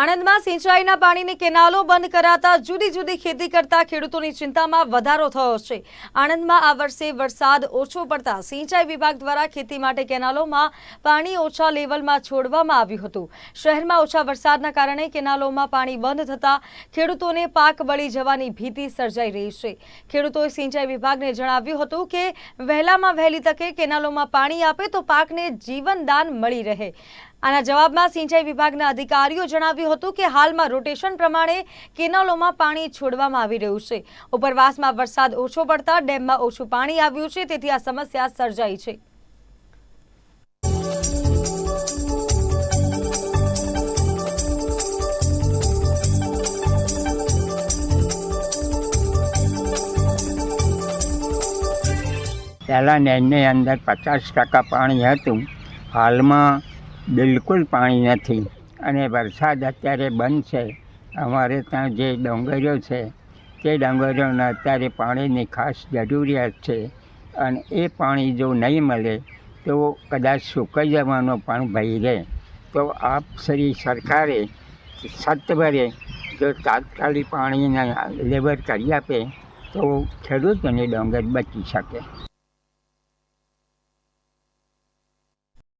આણંદમાં સિંચાઈના પાણીની કેનાલો બંધ કરાતા જુદી જુદી ખેતી કરતા ખેડૂતોની ચિંતામાં વધારો થયો છે. આણંદમાં આ વર્ષે વરસાદ ઓછો પડતા સિંચાઈ વિભાગ દ્વારા ખેતી માટે કેનાલોમાં પાણી ઓછા લેવલમાં છોડવામાં આવ્યું હતું. શહેરમાં ઓછા વરસાદના કારણે કેનાલોમાં પાણી બંધ થતા ખેડૂતોને પાક બળી જવાની ભીતિ સર્જાઈ રહી છે. ખેડૂતોએ સિંચાઈ વિભાગને જણાવ્યું હતું કે, વહેલામાં વહેલી તકે કેનાલોમાં પાણી આપે તો પાકને જીવનદાન મળી રહે. આના જવાબમાં સિંચાઈ વિભાગના અધિકારીઓ જણાવ્યું હતું કે હાલમાં રોટેશન પ્રમાણે કેનાલોમાં પાણી છોડવામાં આવી રહ્યું છે. ઉપરવાસમાં વરસાદ ઓછો પડતા ડેમમાં ઓછું પાણી આવ્યું છે, તેથી આ સમસ્યા સર્જાઈ છે. પહેલાં ડેમની અંદર પચાસ ટકા પાણી હતું. હાલમાં બિલકુલ પાણી નથી. અને વરસાદ અત્યારે બંધ છે. અમારે ત્યાં જે ડોંગરીઓ છે, તે ડોંગરીઓને અત્યારે પાણીની ખાસ જરૂરિયાત છે. અને એ પાણી જો નહીં મળે, તો કદાચ સુકાઈ જવાનો પણ ભય રહે. તો આપ શ્રી સરકારે સત્વરે જો તાત્કાલિક પાણીના લેવર કરી આપે, તો ખેડૂતોની ડોંગર બચી શકે.